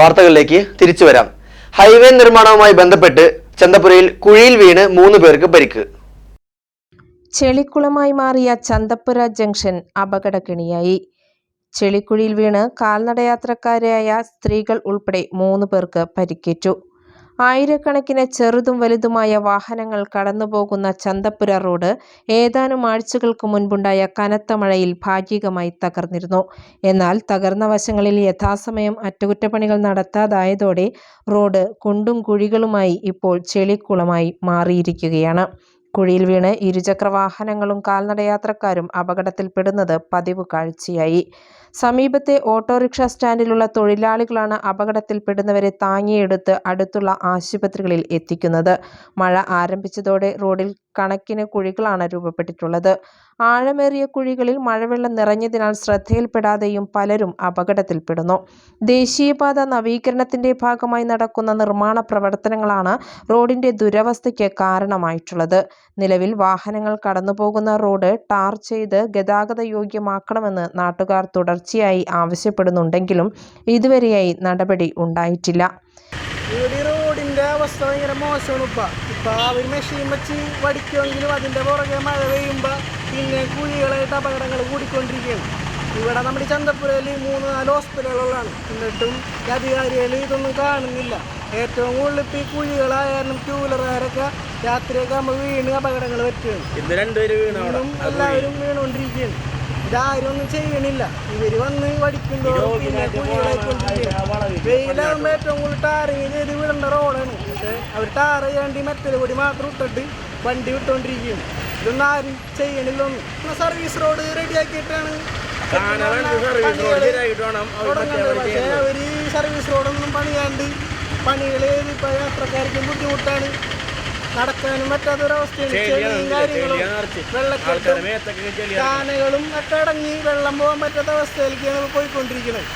വാർത്തകളിലേക്ക് തിരിച്ചു വരാം. ഹൈവേ നിർമ്മാണവുമായി ബന്ധപ്പെട്ട് ചന്തപുരയിൽ കുഴിയിൽ വീണ് മൂന്ന് പേർക്ക് പരിക്ക്. ചെളിക്കുളമായി മാറിയ ചന്തപ്പുര ജംഗ്ഷൻ അപകടകിണിയായി ചെളിക്കുഴിയിൽ വീണ് കാൽനടയാത്രക്കാരായ സ്ത്രീകൾ ഉൾപ്പെടെ മൂന്ന് പേർക്ക് പരിക്കേറ്റു. ആയിരക്കണക്കിന് ചെറുതും വലുതുമായ വാഹനങ്ങൾ കടന്നുപോകുന്ന ചന്തപ്പുര റോഡ് ഏതാനും ആഴ്ചകൾക്ക് മുൻപുണ്ടായ കനത്ത മഴയിൽ ഭാഗികമായി തകർന്നിരുന്നു. എന്നാൽ തകർന്ന വശങ്ങളിൽ യഥാസമയം അറ്റകുറ്റപ്പണികൾ നടത്താതായതോടെ റോഡ് കുണ്ടും കുഴികളുമായി ഇപ്പോൾ ചെളിക്കുളമായി മാറിയിരിക്കുകയാണ്. കുഴിയിൽ വീണ് ഇരുചക്ര വാഹനങ്ങളും കാൽനടയാത്രക്കാരും അപകടത്തിൽപ്പെടുന്നത് പതിവ് കാഴ്ചയായി. സമീപത്തെ ഓട്ടോറിക്ഷ സ്റ്റാൻഡിലുള്ള തൊഴിലാളികളാണ് അപകടത്തിൽപ്പെടുന്നവരെ താങ്ങിയെടുത്ത് അടുത്തുള്ള ആശുപത്രികളിൽ എത്തിക്കുന്നത്. മഴ ആരംഭിച്ചതോടെ റോഡിൽ കണക്കിന് കുഴികളാണ് രൂപപ്പെട്ടിട്ടുള്ളത്. ആഴമേറിയ കുഴികളിൽ മഴവെള്ളം നിറഞ്ഞതിനാൽ ശ്രദ്ധയിൽപ്പെടാതെയും പലരും അപകടത്തിൽപ്പെടുന്നു. ദേശീയപാത നവീകരണത്തിന്റെ ഭാഗമായി നടക്കുന്ന നിർമ്മാണ പ്രവർത്തനങ്ങളാണ് റോഡിന്റെ ദുരവസ്ഥയ്ക്ക് കാരണമായിട്ടുള്ളത്. നിലവിൽ വാഹനങ്ങൾ കടന്നുപോകുന്ന റോഡ് ടാർ ചെയ്ത് ഗതാഗത യോഗ്യമാക്കണമെന്ന് നാട്ടുകാർ തുടർച്ചയായി ആവശ്യപ്പെടുന്നുണ്ടെങ്കിലും ഇതുവരെയായി നടപടി ഉണ്ടായിട്ടില്ല. റോഡിന്റെ അവസ്ഥ ഭയങ്കര മോശമാണ് ഇപ്പൊ ഇപ്പൊ അവർ മെഷീൻ വെച്ച് വടിക്കുമെങ്കിലും അതിന്റെ പുറകെ മഴ പെയ്യുമ്പോ പിന്നെ കുഴികളായിട്ട് അപകടങ്ങൾ കൂടിക്കൊണ്ടിരിക്കുകയാണ്. ഇവിടെ നമ്മുടെ ഈ ചന്തപ്പുരയിൽ മൂന്ന് നാല് ഹോസ്പിറ്റലുകളാണ് എന്നിട്ടും ഈ അധികാരികൾ ഇതൊന്നും കാണുന്നില്ല. ഏറ്റവും കൂടുതൽ ഇപ്പൊ ഈ കുഴികളായാലും ടൂ വീലറുകാരൊക്കെ രാത്രിയൊക്കെ നമ്മൾ വീണ് അപകടങ്ങൾ പറ്റുകയാണ്. ഇന്ന് രണ്ടുപേര് വീണു അവിടെ. എല്ലാവരും വീണുകൊണ്ടിരിക്കുകയാണ്. ഇതാരും ഒന്നും ചെയ്യണില്ല. ഇവർ വന്ന് പഠിക്കുമ്പോ പിന്നെ കുഴികളായിക്കൊണ്ടിരിക്കുകയാണ് വെയിലാകുമ്പോൾ ഏറ്റവും കൂടുതൽ ടാറിങ് ചെയ്ത് വിടേണ്ട റോഡാണ് പക്ഷെ അവർ ടാർ ചെയ്യാണ്ട് മെറ്റൽ കൂടി മാത്രം ഇട്ടിട്ട് വണ്ടി വിട്ടുകൊണ്ടിരിക്കുകയാണ് ഇതൊന്നും ആരും ചെയ്യണില്ല ഒന്നും. സർവീസ് റോഡ് റെഡിയാക്കിയിട്ടാണ് ആക്കിയിട്ടാണ് പക്ഷെ. ഈ സർവീസ് റോഡൊന്നും പണിയാണ്ട് പണികൾ ഇപ്പൊ യാത്രക്കാർക്കും ബുദ്ധിമുട്ടാണ്. നടക്കാനും പറ്റാത്തൊരവസ്ഥയാണ്. കാനകളും ഒക്കെ അടങ്ങി വെള്ളം പോകാൻ പറ്റാത്ത അവസ്ഥയിലേക്ക് ഞങ്ങൾ പോയിക്കൊണ്ടിരിക്കുന്നത്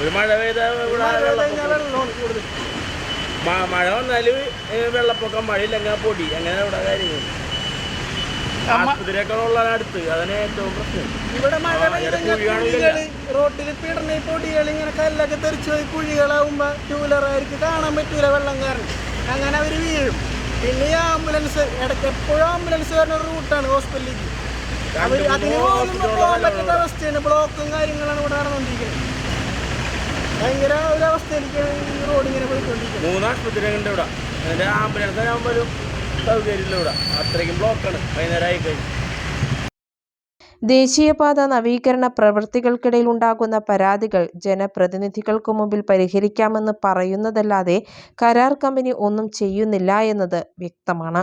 ഒരു മഴ പെയ്ത മഴ വന്നാലും വെള്ളപ്പൊക്കം വെള്ളമാണ് കൂടുതൽ. മഴ വന്നാൽ വെള്ളപ്പൊക്കം മഴ ഇല്ലെങ്കിൽ പൊടി അങ്ങനെ ഇവിടെ കാര്യങ്ങൾ ആശുപത്രിയൊക്കെ ഉള്ള അടുത്ത് അതാണ് ഏറ്റവും പ്രശ്നം. ഇവിടെ മഴ ആ, പെയ്ത് ഇങ്ങനെ. റോട്ടിൽ പൊടികൾ കല്ലൊക്കെ തെറിച്ച് പോയി കുഴികളാവുമ്പോ ടൂ വീലറുകാർക്ക് കാണാൻ പറ്റൂല വെള്ളം കാരണം അങ്ങനെ അവർ വീഴും. പിന്നെ ഈ ആംബുലൻസ് ഇടയ്ക്ക് എപ്പോഴും ആംബുലൻസ് വരുന്ന ഒരു റൂട്ടാണ് ഹോസ്പിറ്റലിലേക്ക് അവർ അതിന് പോലും പോകാൻ പറ്റുന്ന പറ്റാത്ത അവസ്ഥയാണ്. ബ്ലോക്കും കാര്യങ്ങളാണ് ഇവിടെ നടന്നുകൊണ്ടിരിക്കുന്നത്. ഭയങ്കര ഒരു അവസ്ഥയിലേക്ക് ഈ റോഡ് ഇങ്ങനെ പോയിക്കൊണ്ടിരിക്കുന്നത് മൂന്ന് ആശുപത്രികളുണ്ട് ഇവിടെ. ആംബുലൻസ് ആകുമ്പോഴും സൗകര്യമില്ല ഇവിടെ. അത്രയ്ക്കും ബ്ലോക്കാണ് വൈകുന്നേരം ആയി കഴിഞ്ഞു ദേശീയപാത നവീകരണ പ്രവൃത്തികൾക്കിടയിൽ ഉണ്ടാകുന്ന പരാതികൾ ജനപ്രതിനിധികൾക്കു മുമ്പിൽ പരിഹരിക്കാമെന്ന് പറയുന്നതല്ലാതെ കരാർ കമ്പനി ഒന്നും ചെയ്യുന്നില്ല എന്നത് വ്യക്തമാണ്.